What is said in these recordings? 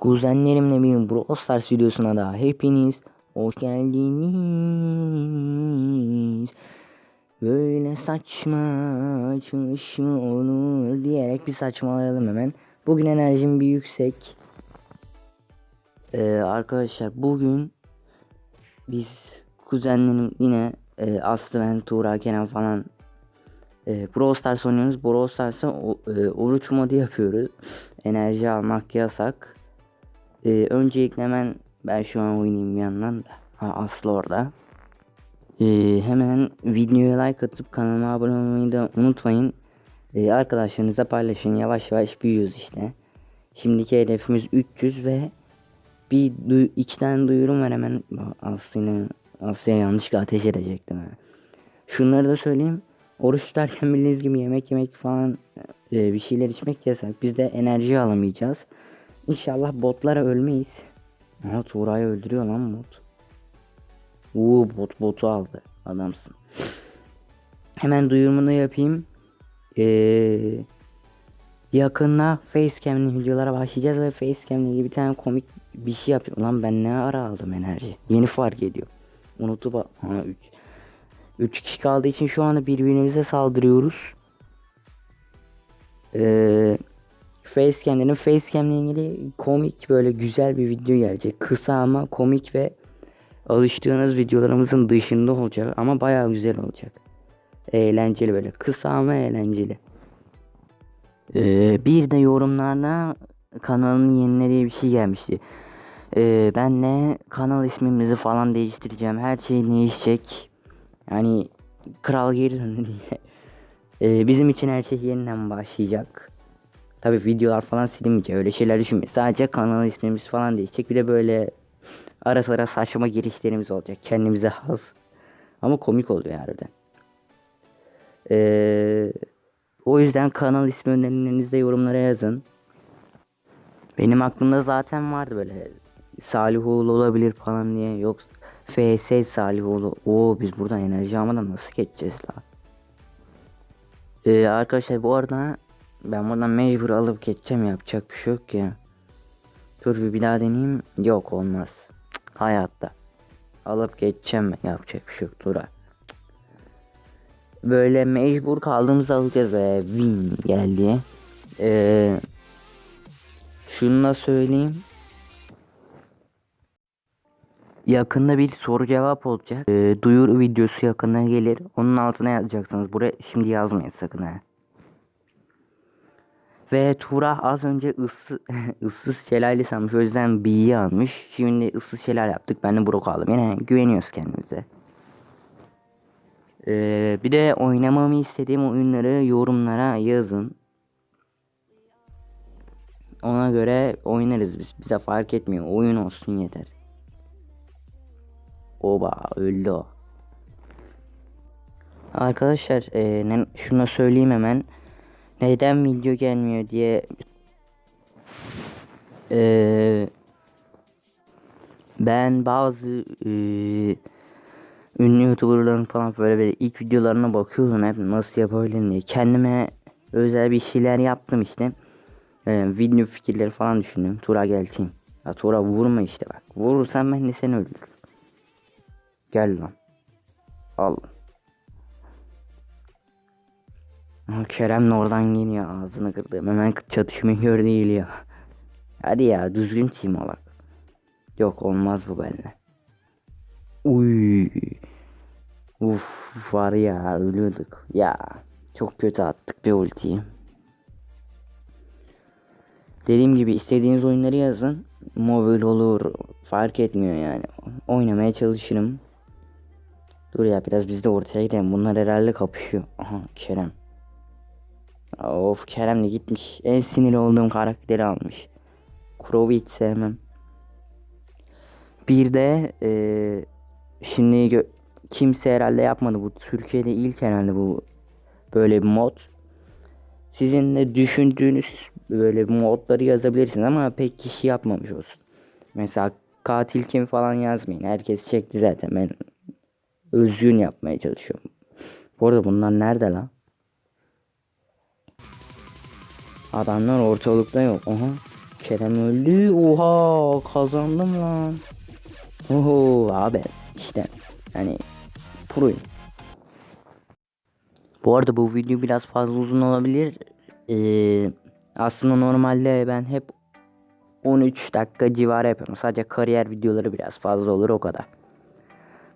Kuzenlerimle bir Brawl Stars videosuna da hepiniz hoş geldiniz. Böyle saçma çalışma olur diyerek bir saçmalayalım hemen. Bugün enerjim bir yüksek. Ee, arkadaşlar bugün biz kuzenlerim yine e, Aslı ben Tuğra Kenan falan e, Brawl Stars oynuyoruz. Brawl Stars'a e, oruç modu yapıyoruz. Enerji almak yasak. E, öncelikle hemen ben şu an oynayayım bir yandan da. Ha, Aslı orada. E, hemen videoya like atıp kanalıma abone olmayı da unutmayın. E, arkadaşlarınızla paylaşın. Yavaş yavaş büyüyoruz işte. Şimdiki hedefimiz 300 ve bir du- iki tane duyurum var hemen Aslı'yla Aslı'ya yanlışlıkla ateş edecektim. ha. Şunları da söyleyeyim. Oruç tutarken bildiğiniz gibi yemek yemek falan e, bir şeyler içmek yasak. Biz de enerji alamayacağız. İnşallah botlara ölmeyiz. Aha Tuğra'yı öldürüyor lan bot. Uuu bot botu aldı. Adamsın. Hemen duyurumunu yapayım. Ee, yakında facecam'li videolara başlayacağız ve facecam'le ilgili bir tane komik bir şey yapıyorum. Lan ben ne ara aldım enerji. Yeni fark ediyor. Unutup ha 3 3 kişi kaldığı için şu anda birbirimize saldırıyoruz. Ee, Facecam'lerin Facecam'le ilgili komik böyle güzel bir video gelecek. Kısa ama komik ve alıştığınız videolarımızın dışında olacak ama bayağı güzel olacak. Eğlenceli böyle kısa ama eğlenceli. Ee, bir de yorumlarda kanalın yenile bir şey gelmişti. Ee, ben de kanal ismimizi falan değiştireceğim. Her şey değişecek. Yani kral geri diye. Ee, bizim için her şey yeniden başlayacak. Tabi videolar falan silinmeyecek öyle şeyler düşünmeyin. Sadece kanal ismimiz falan değişecek. Bir de böyle ara sıra saçma girişlerimiz olacak. Kendimize has. Ama komik oluyor harbiden. Ee, o yüzden kanal ismi önerilerinizi de yorumlara yazın. Benim aklımda zaten vardı böyle Salihoğlu olabilir falan diye. Yok FS Salihoğlu. Oo biz buradan enerji almadan nasıl geçeceğiz la? Ee, arkadaşlar bu arada ben buradan mecbur alıp geçeceğim yapacak bir şey yok ya. Dur bir, daha deneyeyim. Yok olmaz. Cık, hayatta. Alıp geçeceğim yapacak bir şey yok dur. Böyle mecbur kaldığımızda alacağız ve win geldi. Ee, şunu da söyleyeyim. Yakında bir soru cevap olacak. Ee, duyuru videosu yakında gelir. Onun altına yazacaksınız. Buraya şimdi yazmayın sakın ha. Ve Tura az önce ıssız, ıssız şelale sanmış. O yüzden B'yi almış. Şimdi ıssız şelale yaptık. Ben de Brock aldım. Yine güveniyoruz kendimize. Ee, bir de oynamamı istediğim oyunları yorumlara yazın. Ona göre oynarız biz. Bize fark etmiyor. Oyun olsun yeter. Oba öldü o. Arkadaşlar e, şunu söyleyeyim hemen. Neden video gelmiyor diye e, ben bazı e, ünlü youtuberların falan böyle, böyle ilk videolarına bakıyorum hep nasıl yapabilirim diye. Kendime özel bir şeyler yaptım işte. E, video fikirleri falan düşündüm. Tura gelsin. Ya Tura vurma işte bak. Vurursan ben de seni öldürürüm. Gel lan. Al. Aha, Kerem oradan geliyor ağzını kırdı. Hemen çatışmayı gördü geliyor. Hadi ya düzgün team olak. Yok olmaz bu benimle. Uy. Uf var ya ölüyorduk. Ya çok kötü attık bir ultiyi. Dediğim gibi istediğiniz oyunları yazın. Mobil olur fark etmiyor yani. Oynamaya çalışırım. Dur ya biraz biz de ortaya gidelim. Bunlar herhalde kapışıyor. Aha Kerem. Of Kerem de gitmiş. En sinirli olduğum karakteri almış. Crow'u hiç sevmem. Bir de eee, şimdi kimse herhalde yapmadı. Bu Türkiye'de ilk herhalde bu böyle bir mod. Sizin de düşündüğünüz böyle modları yazabilirsiniz ama pek kişi yapmamış olsun. Mesela katil kim falan yazmayın. Herkes çekti zaten. Ben özgün yapmaya çalışıyorum. Bu arada bunlar nerede lan? Adamlar ortalıkta yok. Aha. Kerem öldü. Oha kazandım lan. Oho abi işte yani proyum. Bu arada bu video biraz fazla uzun olabilir. Ee, aslında normalde ben hep 13 dakika civarı yapıyorum. Sadece kariyer videoları biraz fazla olur o kadar.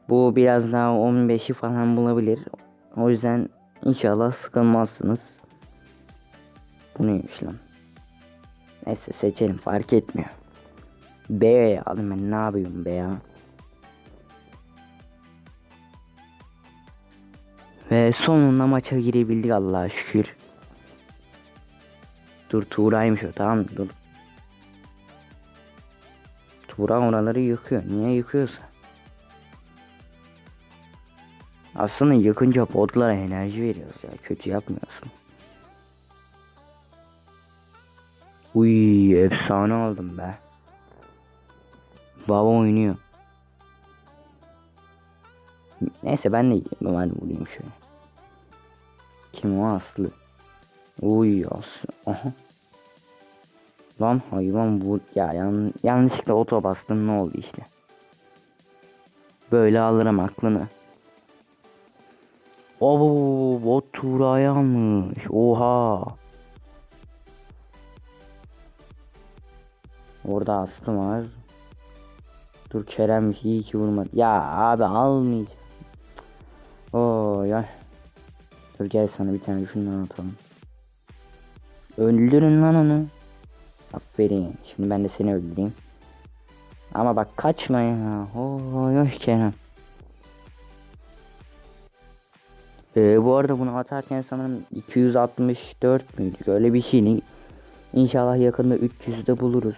Bu biraz daha 15'i falan bulabilir. O yüzden inşallah sıkılmazsınız. Bu neymiş lan? Neyse seçelim fark etmiyor. B aldım ben ne yapıyorum be ya. Ve sonunda maça girebildik Allah'a şükür. Dur Tuğra'ymış o tamam dur. Tuğra oraları yıkıyor. Niye yıkıyorsa? Aslında yıkınca botlara enerji veriyoruz ya. Kötü yapmıyorsun. Uy efsane oldum be. Baba oynuyor. Neyse ben de ben vurayım şöyle. Kim o Aslı? Uy Aslı. Aha. Lan hayvan vur ya yan, yanlışlıkla oto bastım ne oldu işte. Böyle alırım aklını. Oo, bot Tuğra'yı almış. Oha. Orada Aslı var. Dur Kerem iyi ki vurmadı. Ya abi almayacağım. Oo ya. Dur gel sana bir tane şundan atalım. Öldürün lan onu. Aferin. Şimdi ben de seni öldüreyim. Ama bak kaçma ya. Oy oy Kerem. Ee, bu arada bunu atarken sanırım 264 müydük öyle bir şeyini İnşallah yakında 300'de buluruz.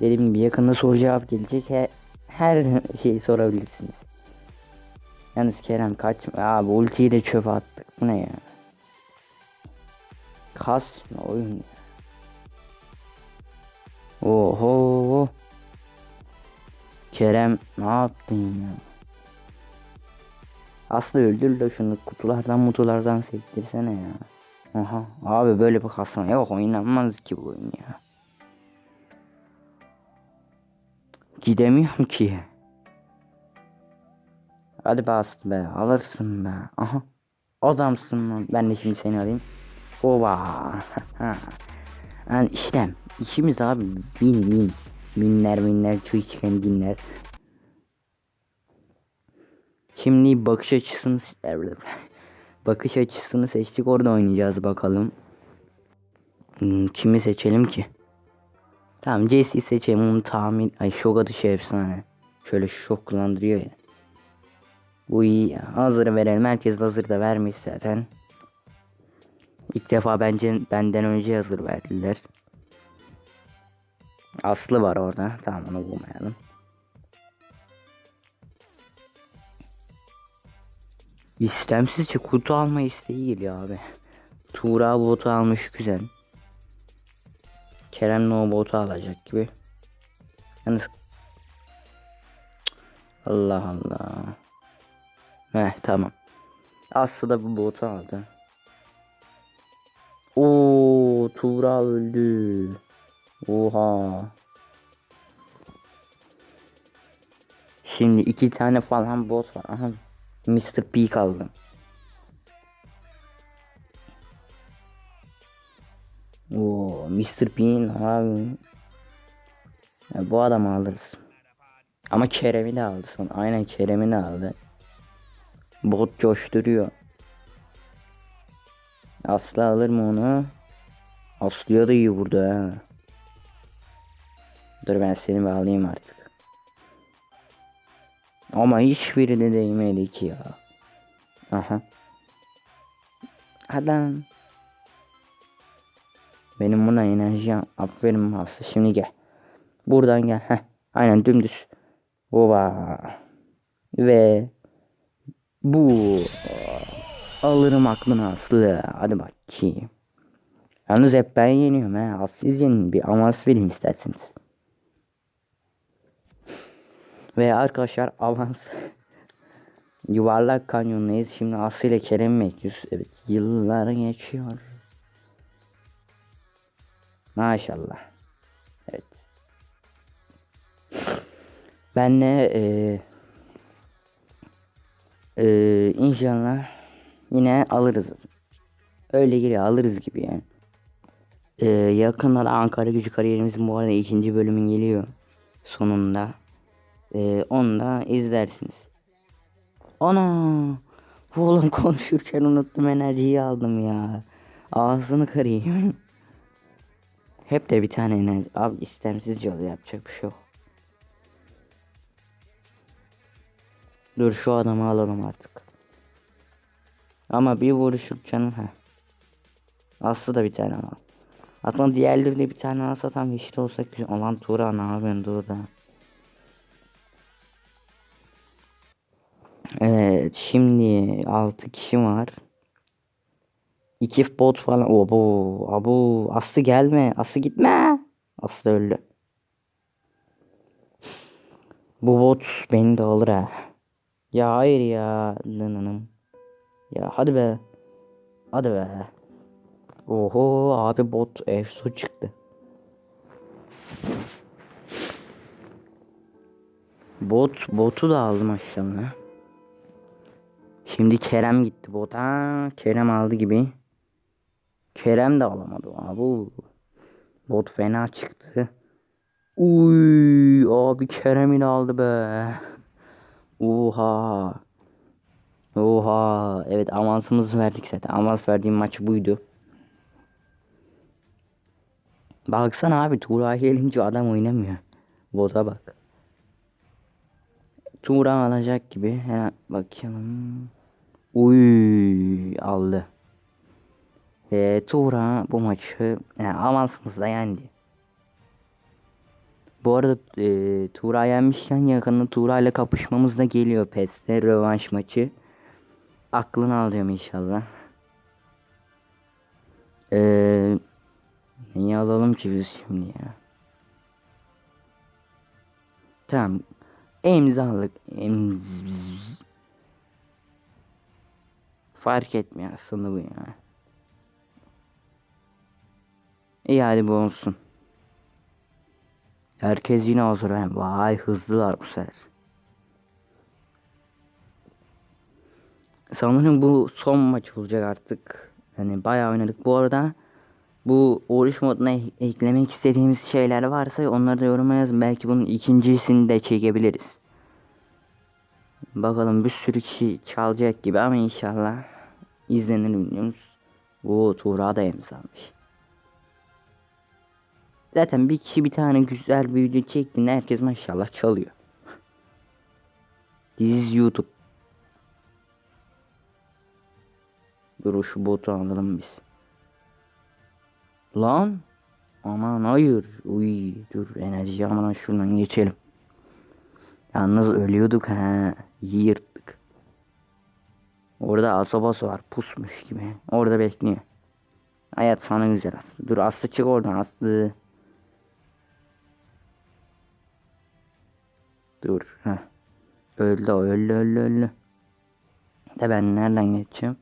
Dediğim gibi yakında soru cevap gelecek. He, her şeyi sorabilirsiniz. Yalnız Kerem kaçma. Abi ultiyi de çöpe attık. Bu ne ya? Kasma oyun ya. Oho. Kerem ne yaptın ya? Aslı öldür de şunu kutulardan mutulardan sektirsene ya. Aha abi böyle bir kasma yok oynanmaz ki bu oyun ya. Gidemiyorum ki. Hadi be Aslı be alırsın be. Aha adamsın lan ben de şimdi seni alayım. Oba. yani işte işimiz abi win win. Minler minler çiğ çıkan dinler. Şimdi bakış açısını bakış açısını seçtik orada oynayacağız bakalım. Hmm, kimi seçelim ki? Tamam Jesse'yi seçelim onu tahmin. Ay şok atışı efsane. Şöyle şok ya. Bu iyi. Hazır verelim. Herkes hazır da vermiş zaten. İlk defa bence benden önce hazır verdiler. Aslı var orada. Tamam onu bulmayalım. İstemsizce kutu alma isteği geliyor abi. Tuğra botu almış güzel. Kerem no botu alacak gibi. Yalnız Allah Allah. Heh tamam. Aslı da bu botu aldı. Oo Tuğra öldü. Oha. Şimdi iki tane falan bot var. Aha. Mr. P kaldı. Mr. P'nin abi. Ya, bu adamı alırız. Ama Kerem'i de aldı son. Aynen Kerem'i de aldı. Bot coşturuyor. Aslı alır mı onu? Aslı'ya da iyi vurdu ha. Dur ben seni bir alayım artık. Ama hiçbiri de değmedi ki ya. Aha. Adam. Benim buna enerji aferin Aslı şimdi gel. Buradan gel. Heh. Aynen dümdüz. Oba. Ve bu alırım aklını Aslı. Hadi bakayım. Yalnız hep ben yeniyorum he. Az siz yenin bir avans vereyim isterseniz. Ve arkadaşlar avans yuvarlak kanyondayız. Şimdi Aslı ile Kerem bekliyoruz. Evet yıllar geçiyor. Maşallah. Ben de eee eee, inşallah yine alırız. Öyle giriyor alırız gibi yani. Eee, yakında da Ankara gücü kariyerimizin bu arada ikinci bölümü geliyor. Sonunda. Eee, onu da izlersiniz. Ana! Oğlum konuşurken unuttum enerjiyi aldım ya. Ağzını kırayım. Hep de bir tane enerji. Abi istemsizce oluyor yapacak bir şey yok. Dur şu adamı alalım artık. Ama bir vuruşluk canım ha. Aslı da bir tane al. Aslında diğerleri de bir tane alsa tam eşit olsak güzel. Aman Tuğra ne yapıyorsun Tuğra? Evet şimdi 6 kişi var. İki bot falan. Obo, abo, Aslı gelme. Aslı gitme. Aslı öldü. Bu bot beni de alır ha. Ya hayır ya. Nınınım. Ya hadi be. Hadi be. Oho abi bot efso çıktı. Bot botu da aldım aşağıya. Şimdi Kerem gitti bota. Kerem aldı gibi. Kerem de alamadı abi. Bot fena çıktı. Uy abi Kerem'in aldı be. Oha. Oha. Evet avansımızı verdik zaten. Avans verdiğim maç buydu. Baksana abi Tuğra gelince adam oynamıyor. Bota bak. Tuğra alacak gibi. Hemen bakalım. Uy aldı. Ve Tuğra bu maçı yani avansımızla yendi. Bu arada e, Tuğra yenmişken yakında Tuğra ile kapışmamız da geliyor PES'te rövanş maçı. Aklını alıyorum inşallah. Eee Neyi alalım ki biz şimdi ya? Tamam. Emzalık. Emz... Fark etmiyor aslında bu ya. İyi hadi bu olsun. Herkes yine hazır. ha. Vay hızlılar bu sefer. Sanırım bu son maç olacak artık. Yani bayağı oynadık. Bu arada bu oruç moduna ek- eklemek istediğimiz şeyler varsa onları da yoruma yazın. Belki bunun ikincisini de çekebiliriz. Bakalım bir sürü kişi çalacak gibi ama inşallah izlenir bilmiyoruz. Bu Tuğra da imzalmış. Zaten bir kişi bir tane güzel bir video çektiğinde herkes maşallah çalıyor. This is YouTube. Dur şu botu alalım biz. Lan. Aman hayır. Uy dur enerji aman şuradan geçelim. Yalnız ölüyorduk. İyi yırttık. Orada asobası var pusmuş gibi. Orada bekliyor. Hayat sana güzel Aslı. Dur Aslı çık oradan Aslı. Dur. Heh. Öldü öldü öldü öldü. De ben nereden geçeceğim?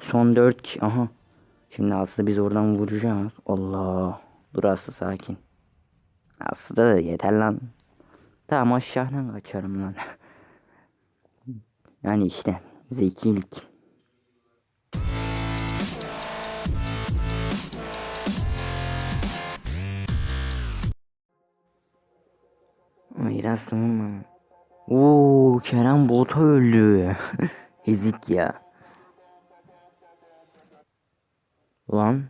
Son 4 kişi. Aha. Şimdi Aslı biz oradan vuracağız. Allah. Dur Aslı sakin. Aslı da yeter lan. Tamam aşağıdan kaçarım lan. yani işte zekilik. Biraz tamam Oo Kerem bota öldü. Ezik ya. Lan.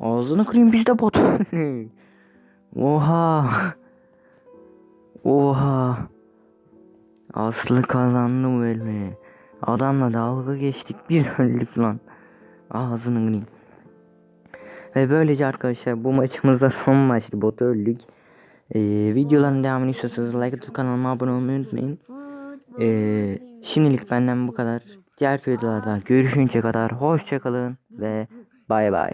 Ağzını kırayım biz de bot. Oha. Oha. Aslı kazandı bu elmi. Adamla dalga geçtik bir öldük lan. Ağzını kırayım. Ve böylece arkadaşlar bu maçımızda son maçtı bot öldük. Ee, videoların devamını istiyorsanız like atıp kanalıma abone olmayı unutmayın. Ee, şimdilik benden bu kadar. Diğer videolarda görüşünce kadar hoşçakalın ve bay bay.